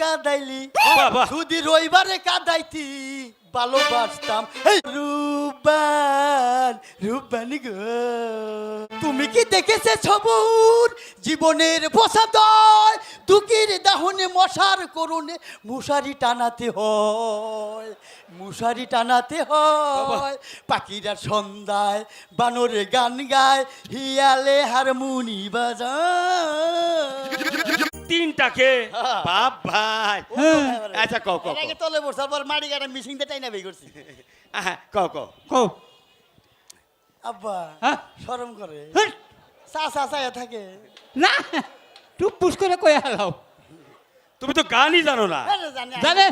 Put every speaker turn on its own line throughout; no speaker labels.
কাদাইলি।
বাবা।
যদি রবিবারে কাদাইতি ভালোবাসতাম। এই রূপবান রূপবানি গো। তুমি কি দেখেছে সবুর জীবনের বসাদয় দুঃখের দাহনে মশার করুণে মশারি টানাতে হয় মশারি টানাতে হয়। পাখিরা সন্ধ্যায় বানরে গান গায় হিয়ালে হারমোনি বাজায়।
তিনটাকে।
হ্যাঁ।
বাপ ভাই
হ্যাঁ।
আচ্ছা কও কও
আগে তলে বসার পর মাটি কাটা মিশিং দিয়ে টাইনা বের করছি।
আহা, কও কও।
কো
আব্বা
হ্যাঁ?
শরম করে।
হেই,
চা চা থাকে।
না টুপুস করে কয়ে হালাও
তুমি তো গানই জানো না।
জানি?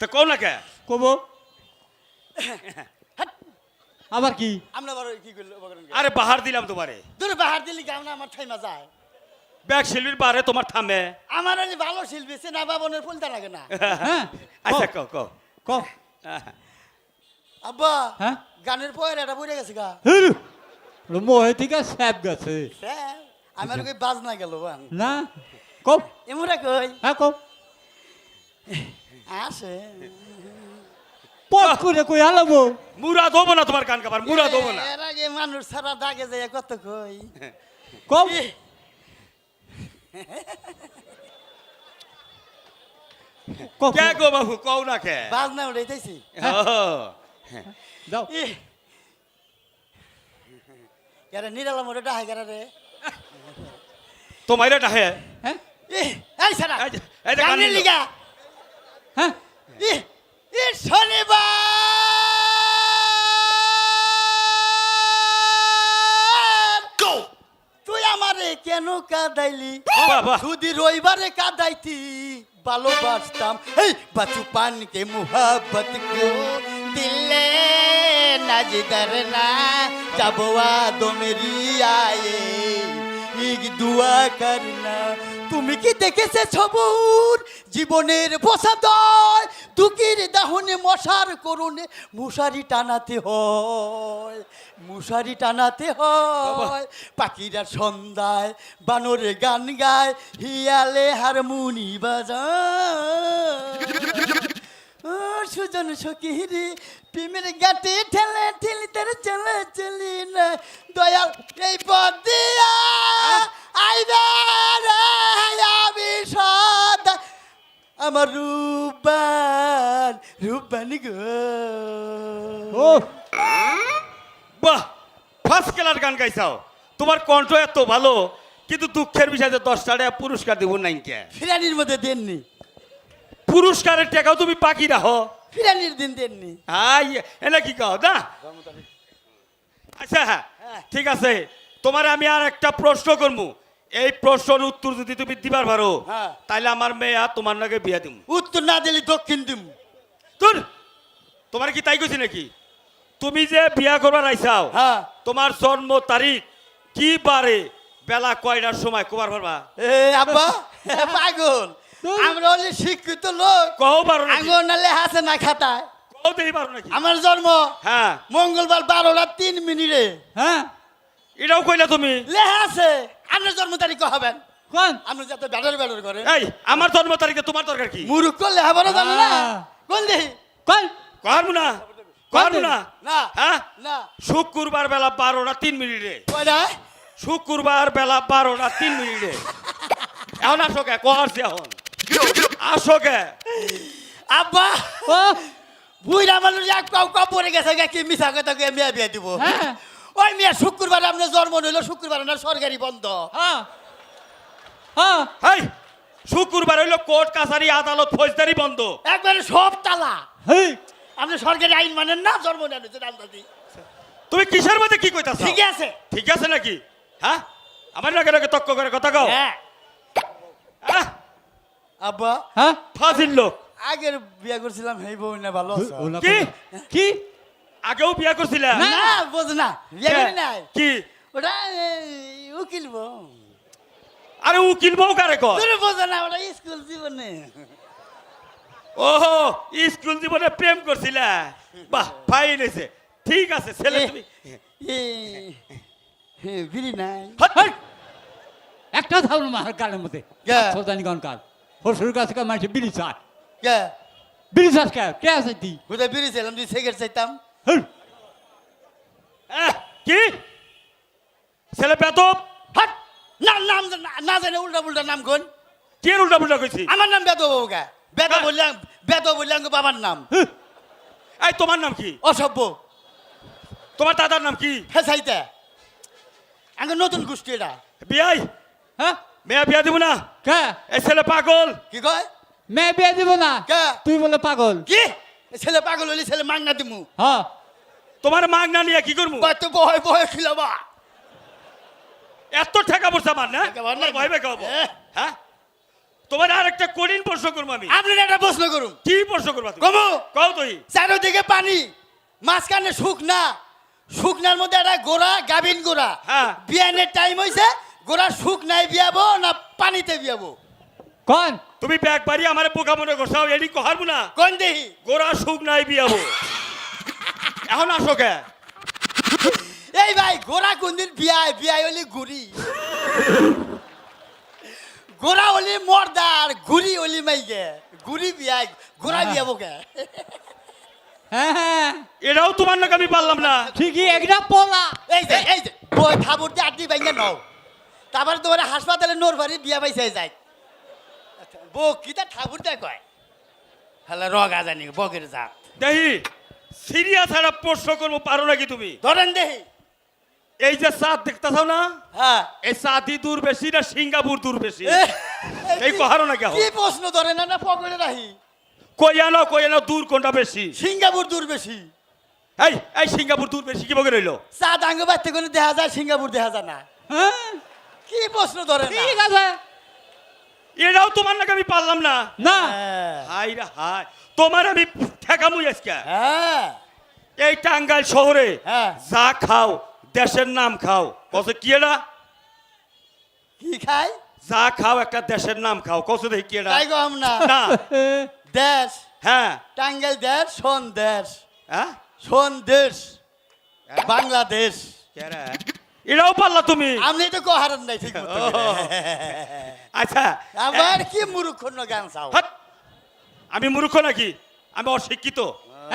তো না।
কও না কে?
কব।
হাট,
আবার কি?
আমরা বড় কি করল?
আরে বাহার দিলাম তোমারে।
দূর বাহার দিলি গাও না আমার ঠাইমা যায়।
ব্যাগ শিল্পীর বারে তোমার থামে।
আমার ওই ভালো শিল্পী সে না বাবনের ফুলতা লাগে না।
হ্যাঁ
আচ্ছা কও। কও
ক
আহা,
আব্বা
হ্যাঁ?
গানের পয়ের এটা বুঝে গেছে গা।
মোহে থেকে স্যাপ গেছে।
হ্যাঁ, আমার কই বাজ না গেল
না কব
এমরা কই?
হ্যাঁ কব
আসে।
পট করে কই হালাবো
মুরা দেবো না তোমার গান গাবার মুরা দেবো না।
এর আগে মানুষ সারা দাগে যায় কত কই?
কব
কে? গো বাবু কও না কে?
বাজ না উঠাইতেছি
দাও।
এরা নিরালা মোটে ডাহাই গেরা রে?
তোমার এটা হে
হ্যাঁ?
এই সারা
এই
গানের। লিগা।
হ্যাঁ?
ই, ই শনিবার। তুই আমারে কেন কাদাইলি। যদি রবিবারে কাদাইতি, ভালোবাসতাম। এই বাচু পানকে মুহাবত কো। দিলে নাজদার না চাবওয়া আদমেরি মেরি আয়ে। ইক দুয়া করনা। তুমি কি দেখেছে ছবুর জীবনের বসাদয় দুঃখের দাহনে মশার করুণে মশারি টানাতে হয় মশারি টানাতে হয়। পাখিরা সন্ধ্যায় বানরে গান গায় হিয়ালে হারমোনি বাজায়। সুজন সকিরি প্রেমের গাটে ঠেলে ঠেলি তার চলে চলি না। দয়াল এই পথ দিয়া আইবা রে আমি সদা আমার রূপবান রূপবানি গো।
ও।
বাহ ফার্স্ট ক্লাস গান গাইছাও। তোমার কণ্ঠ এত ভালো কিন্তু দুঃখের বিষয় যে দশটা টাকা পুরস্কার দেবো নাই কে
ফিরানির মধ্যে দেননি।
পুরস্কারের টাকাও তুমি বাকি রাখো।
ফিরানির দিন দেননি।
হাই এনে কি কও না? আচ্ছা ঠিক আছে তোমার আমি আর একটা প্রশ্ন করব এই প্রশ্নের উত্তর যদি তুমি দিবার পারো
হ্যাঁ।
তাহলে আমার মেয়ে আর তোমার নাকি বিয়া দিম।
উত্তর না দিলি দক্ষিণ দিম।
তোর তোমার কি তাই কইছি নাকি? তুমি যে বিয়া করবার আইসাও
হ্যাঁ।
তোমার জন্ম তারিখ কি বারে বেলা কয়টার সময় কবার পারবা?
এ আব্বা পাগল। আমরা হলে শিক্ষিত লোক।
কও পারো নাকি?
আঙ্গুর নালে হাসে না খাতায়।
কও দেই পারো নাকি?
আমার জন্ম
হ্যাঁ।
মঙ্গলবার বারোটা তিন মিনিটে।
হ্যাঁ।
এটাও কইলা তুমি?
লেহা আছে। তারিখ হবেন।
কোন?
আপনি যাতে ব্যাটার ব্যাটার করেন।
এই আমার জন্ম তারিখে তোমার দরকার কি?
মুরুখ লেহা না জানো না। কোন দেখি
কোন?
কহারবো না কহারবো না
না
হ্যাঁ?
না।
শুক্রবার বেলা বারোটা তিন মিনিটে।
কয়টা?
শুক্রবার বেলা বারোটা তিন মিনিটে। এখন আসো কে? কহারছি এখন? আসো কে?
আব্বা
ও
বুইরা মানুষ এক কাউ কাউ পড়ে গেছে কি? মিশা কথা কে? মেয়ে বিয়ে দিব।
হ্যাঁ।
ওই মেয়ে শুক্রবার আপনার জন্ম নিল শুক্রবার না সরকারি বন্ধ।
হ্যাঁ। হ্যাঁ।
এই শুক্রবার হইল কোর্ট কাছারি আদালত ফৌজদারি বন্ধ।
একবারে সব তালা।
হেই।
আপনি সরকারি আইন মানেন না জন্ম নেন আন্দাজি
তুমি কিসের মধ্যে কি কইতাছ?
ঠিক আছে।
ঠিক আছে নাকি? হ্যাঁ? আমার নাকি নাকি তক্ক করে কথা কও।
হ্যাঁ।
হ্যাঁ
আব্বা।
হ্যাঁ?
ফাজিল লোক।
আগের বিয়ে করছিলাম হেই বউ না ভালো
কি?
কি?
আগেও বিয়া করছিলে
না।
না বোঝ না বিয়ে করি নাই।
কি?
ওটা উকিল বউ
আরে উকিল বউ কারে কর
তোর বোঝ না ওটা স্কুল জীবনে
ওহো স্কুল জীবনে প্রেম করছিলে বাহ ফাইন হয়েছে ঠিক আছে ছেলে তুমি।
বিড়ি নাই!
একটা ধারণ মার গালের মধ্যে
কে?
সৌদানি গনকার শ্বশুর কাছে মাসে বিড়ি চায়। বিড়ি চাষ কে? কে আছে তুই
কোথায় বেরিয়েছিলাম তুই সিগারেট চাইতাম।
কি? ছেলে বেতব
হাট! না নাম না- না জানে উল্টা পুল্টা নাম কোন?
কে উল্টা পুল্টা কইছি?
আমার নাম বেদ বাবু কে বেদ
হ্যাঁ।
বললাম বেদ বললাম বাবার নাম।
এই তোমার নাম কি?
অসভ্য।
তোমার দাদার নাম কি?
হ্যাঁ আগে নতুন গোষ্ঠী এটা।
বিয়াই।
হ্যাঁ?
মেয়া বিয়া দিব না।
কে?
এই ছেলে পাগল।
কি কয়?
মেয়ে বিয়ে দিব না।
কে?
তুই বলে পাগল।
কি? এ ছেলে পাগল হইলে ছেলে মাগনা দিমু।
হ্যাঁ।
তোমার মাগ না নিয়ে কি করব?
কত বয় বয় খিলাবা
এত ঠেকা পয়সা আমার না?
না।
ভয় পেয়ে খাব হ্যাঁ। তোমার আর একটা কঠিন প্রশ্ন করব আমি।
আপনি একটা প্রশ্ন করুন।
কি প্রশ্ন করবা তুমি?
কমু।
কও তুই
চারোদিকে পানি মাঝখানে শুকনা। শুকনার মধ্যে একটা গোড়া গাভিন গোড়া।
হ্যাঁ।
বিয়ানের টাইম হইছে গোড়া শুকনায় বিয়াবো না পানিতে বিয়াবো।
কন?
তুমি ব্যাগ বাড়ি আমার পোকা মনে করছাও এডি কহারবো না।
কোন দেহি?
গোড়া সুখ নাই বিয়াবো। এখন আসো কে
এই ভাই গোড়া কোনদিন বিয়ায় বিয়ায় হলি গুড়ি গোড়া হলি মর্দার গুড়ি হলি মাইগে গুড়ি বিয়ায় গোড়া বিয়াবো কে
হ্যাঁ হ্যাঁ
এটাও তোমার নাকি আমি পারলাম না
ঠিকই একটা পোলা
এই যে এই যে বই থাবুর দিয়ে আটটি বাইঙ্গা নও তারপরে তোমার হাসপাতালে নোর ভারি বিয়া পাইছে যায় বউ কিতা ঠাকুর দেয় কয় হ্যালো রগা জানি বকের জাত
দেখি সিরিয়াস একটা প্রশ্ন করব পারো নাকি তুমি?
ধরেন দেহি
এই যে চাঁদ দেখতেছাও না?
হ্যাঁ।
এই চাঁদি দূর বেশি না সিঙ্গাপুর দূর বেশি?
এ,
এই কহারো নাকি এখন?
কি প্রশ্ন ধরে না না পকেটে রাহি
কইয়ানো কইয়ানো দূর কোনটা বেশি?
সিঙ্গাপুর দূর বেশি।
এই এই সিঙ্গাপুর দূর বেশি কি বকে রইল?
চা ডাঙ্গে বাড়তে করে দেখা যায় সিঙ্গাপুর দেখা যায় না।
হ্যাঁ।
কি প্রশ্ন ধরে না?
ঠিক আছে।
এটাও তোমার নাকি আমি পারলাম না?
না।
হ্যাঁ।
হাই রে হাই তোমার আমি ঠেকামুই আজকে।
হ্যাঁ।
এই টাঙ্গাইল শহরে
হ্যাঁ।
যা খাও দেশের নাম খাও। কত কি এটা
কি খাই?
যা খাও একটা দেশের নাম খাও। কত দেখি কি এটা
না।
না।
দেশ।
হ্যাঁ।
টাঙ্গাইল দেশ সোন দেশ।
হ্যাঁ?
সোন দেশ। বাংলাদেশ।
কেরা? এটাও পারলা তুমি।
আপনি তো কহারেন নাই ঠিক মতো।
আচ্ছা
আবার কি মুরুক্ষণ গান চাও
হাট। আমি মূর্খ নাকি? আমি অশিক্ষিত।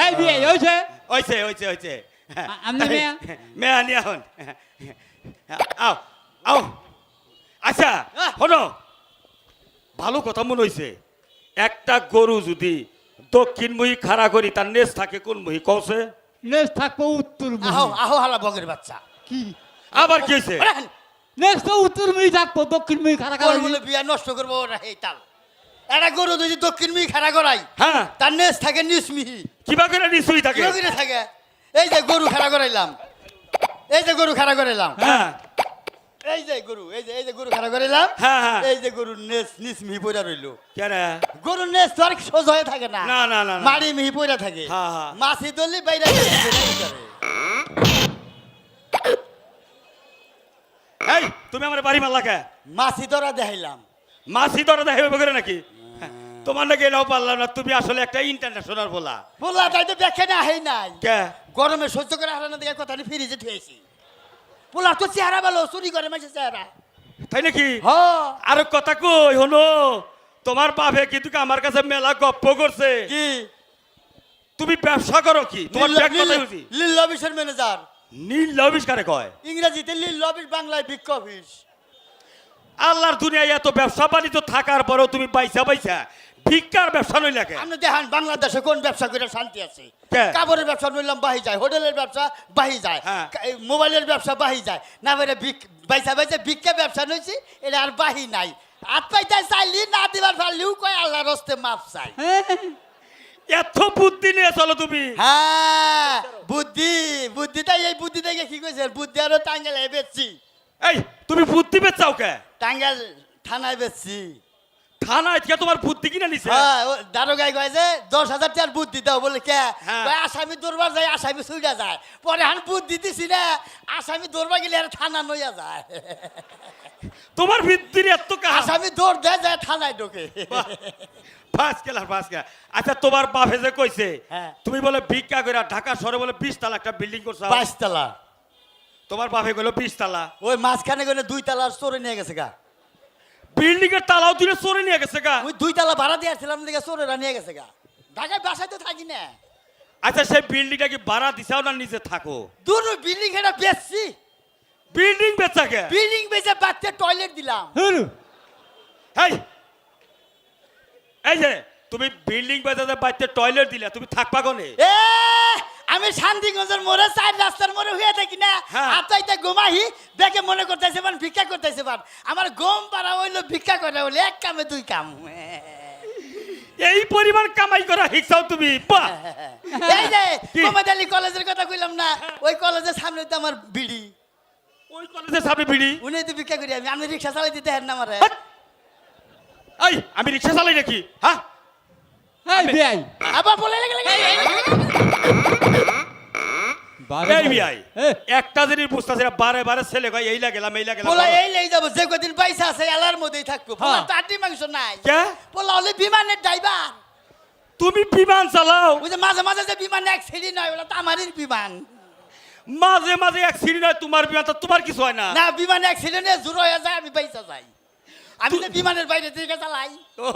এই বিয়ে হয়েছে?
হয়েছে হয়েছে
আ- আমনে মেয়া?
মেয়া নিয়ে হন আও আও। আচ্ছা। শোনো। ভালো কথা মনে হইছে। একটা গরু যদি দক্ষিণ দক্ষিণমুখী খাড়া করি তার নেস থাকে কোন মুখী কৌছে
নেস থাকব উত্তর
আহো আহো হালা বগের বাচ্চা।
কি?
আবার কি হয়েছে?
ওরেন,
উত্তর মুই থাকব দক্ষিণ মুই খারাপ
ওর বলে বিয়া নষ্ট করব ওরা এই তাল। একটা গরু যদি দক্ষিণ মিহি খাড়া করাই
হ্যাঁ।
তার নেস থাকে নিসমিহি
কিবা করে নিশ্চয়ই থাকে?
কি করে থাকে? এই যে গরু খাড়া করাইলাম। এই যে গরু খাড়া করাইলাম।
হ্যাঁ।
এই যে গরু এই যে এই যে গরু খাড়া করাইলাম।
হ্যাঁ, হ্যাঁ।
এই যে গরুর নেস নিসমিহি পয়রা রইল।
কেরা
গরুর নেস তো আর সোজা হয়ে থাকে না।
না, না, না, না।
মাড়ি মিহি পয়রা থাকে।
হ্যাঁ, হ্যাঁ।
মাছি দলি বাইরে
এই তুমি আমার বাড়ি মারলা কে?
মাছি ধরা দেখাইলাম।
মাসি ধরে দেখাবে বগরে নাকি? তোমার নাকি এটাও পারলাম না তুমি আসলে একটা ইন্টারন্যাশনাল বলা।
বললা তাই তো দেখে না হাই নাই।
কে?
গরমে সহ্য করে হারানো দিকে কথা ফিরিজে থুয়েছি। বললা তো চেহারা ভালো চুরি করে মাসে চেহারা।
তাই নাকি?
হ।
আর কথা কই হলো তোমার বাপে কিন্তু আমার কাছে মেলা গপ্প করছে?
কি?
তুমি ব্যবসা করো কি? তোমার ব্যাগ কথা বুঝি
লিল ম্যানেজার
নীল আবিষ্কারে কয়?
ইংরেজিতে লিল অফিস বাংলায় বিক্ষ অফিস।
আল্লাহর দুনিয়ায় এত ব্যবসা বাণিজ্য থাকার পরেও তুমি পাইছা পাইছা ভিক্ষার ব্যবসা নই লাগে
আপনি দেখান বাংলাদেশে কোন ব্যবসা করে শান্তি আছে? কাপড়ের ব্যবসা বললাম বাহি যায়। হোটেলের ব্যবসা বাহি যায়।
হ্যাঁ।
এই মোবাইলের ব্যবসা বাহি যায়। না বেড়ে বাইসা বাইসা ভিক্ষা ব্যবসা নইছি এটা আর বাহি নাই। হাত পাইতে চাইলি না দিবার পারলিও কয় আল্লাহ রস্তে মাপ চাই।
এত বুদ্ধি নিয়ে চলো তুমি।
হ্যাঁ বুদ্ধি বুদ্ধিটা এই বুদ্ধি থেকে কি কইছে? বুদ্ধি আরও টাঙ্গেল বেচছি।
এই তুমি বুদ্ধি বেচাও কে?
টাঙ্গেল থানায় বেচছি।
থানায় কে তোমার বুদ্ধি কিনে নিছে?
হ্যাঁ দারোগাই কয় যে দশ হাজার টাকার বুদ্ধি দাও বলে কে?
হ্যাঁ।
আসামি দরবার যায় আসামি ছুইয়া যায়। পরে হান বুদ্ধি দিছি না আসামি দরবার গেলে আর থানা নইয়া যায়।
তোমার বুদ্ধির এত
আসামি দৌড় দেয় যায় থানায় ঢোকে।
ফার্স্ট ক্লাস ফার্স্ট ক্লাস আচ্ছা তোমার বাপে যে কইছে
হ্যাঁ।
তুমি বলে ভিক্ষা করে ঢাকা শহরে বলে বিশ তালা একটা বিল্ডিং করছ।
বাইশতলা।
তোমার বাপে গেলো বিশ তালা
ওই মাঝখানে গেলে দুই তালার চোরে নিয়ে গেছে গা।
বিল্ডিং এর তালাও তুলে চোরে নিয়ে গেছে গা।
ওই দুই তালা ভাড়া দিয়ে আসছিলাম দিকে চোরেরা নিয়ে গেছে গা। ঢাকায় বাসায় তো থাকি না।
আচ্ছা সেই বিল্ডিংটা কি ভাড়া দিছাও না নিজে থাকো?
দূর বিল্ডিং এটা বেচছি।
বিল্ডিং বেচাকে
বিল্ডিং বেচে বাচ্চা টয়লেট দিলাম।
হুরু
এই যে তুমি বিল্ডিং বেচাতে বাড়িতে টয়লেট দিলে তুমি থাকবা কোনে?
এ আমি শান্তিগঞ্জের মোড়ে চার রাস্তার মোড়ে হয়ে থাকি না।
হ্যাঁ।
আতাইতে ঘুমাহি দেখে মনে করতেছে বান ভিক্ষা করতেছে বান। আমার গম পাড়া হইল ভিক্ষা করে হইল এক কামে দুই কাম।
এই পরিমাণ কামাই করা হিসাও তুমি
এই যে
কি?
কলেজের কথা কইলাম না ওই কলেজের সামনে তো আমার বিড়ি।
ওই কলেজের সামনে বিড়ি?
উনি তো ভিক্ষা করি আমি আমি রিক্সা চালাই দিতে হেন না আমারে!
এই আমি রিক্সা চালাই নাকি? হ্যাঁ
এই বিয়াই
আবার বলে লেগে
এই বিয়াই একটা জিনিস বুঝতেছি না বারে বারে ছেলে কয় এই লাগেলাম এই লাগেলাম
এই লেই যাব যে কদিন পয়সা আছে এলার মধ্যেই থাকব। পোলা
হ্যাঁ।
টাটি মাংস নাই।
কে?
পোলা হলে বিমানের ড্রাইভার।
তুমি বিমান চালাও?
ওই যে মাঝে মাঝে যে বিমান এক সিঁড়ি নয় ওটা তো আমারই বিমান।
মাঝে মাঝে এক সিঁড়ি নয় তোমার বিমান তো তোমার কিছু হয় না?
না বিমান এক সিঁড়ি নিয়ে জুড়ো হয়ে যায় আমি পয়সা যাই আমি তো বিমানের বাইরে থেকে চালাই।
ও,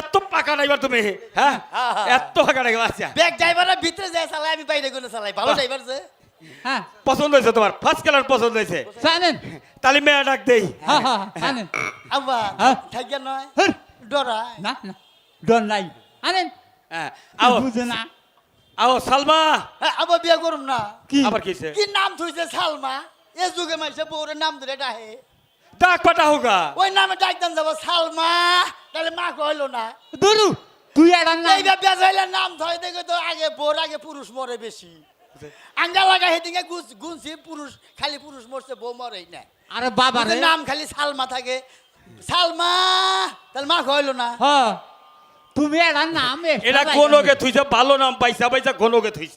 এত পাকা নাইবার তুমি হ্যাঁ?
হ্যাঁ।
এত পাকা নাইবা আচ্ছা।
ব্যাগ ড্রাইভারের ভিতরে যায় চালাই আমি বাইরে গুলো চালাই। ভালো। ড্রাইভার যে।
হ্যাঁ।
পছন্দ হয়েছে তোমার? ফার্স্ট কালার পছন্দ হয়েছে।
জানেন
তাহলে মেয়ে ডাক দেই।
হ্যাঁ হ্যাঁ জানেন
আব্বা। থাকিয়া নয় ডরা
না না ডর নাই। আনেন
হ্যাঁ আও।
বুঝে না।
আও সালমা।
হ্যাঁ, আবার বিয়ে করুম না।
কি
আবার কি হইছে?
কি নাম থইছে সালমা? এ যুগে মাইছে বউরে নাম ধরে ডাহে।
ডাক পাটা হোগা।
ওই নামে ডাকতাম যাব সালমা। তাহলে মা কইলো না।
দুরু তুই আর না
এইবার বেজ হইলে নাম ধরে দেখে তো আগে বোর আগে পুরুষ মরে বেশি। আঙ্গা লাগা হেদিকে গুছ গুনছি পুরুষ খালি পুরুষ মরছে বউ মরেই না।
আরে বাবা রে।
নাম খালি সালমা থাকে। সালমা তাহলে মা কইলো না।
হ্যাঁ তুমি আর নাম
এটা গনকে থুইছে ভালো নাম পাইছা পাইছা গনকে থুইছে।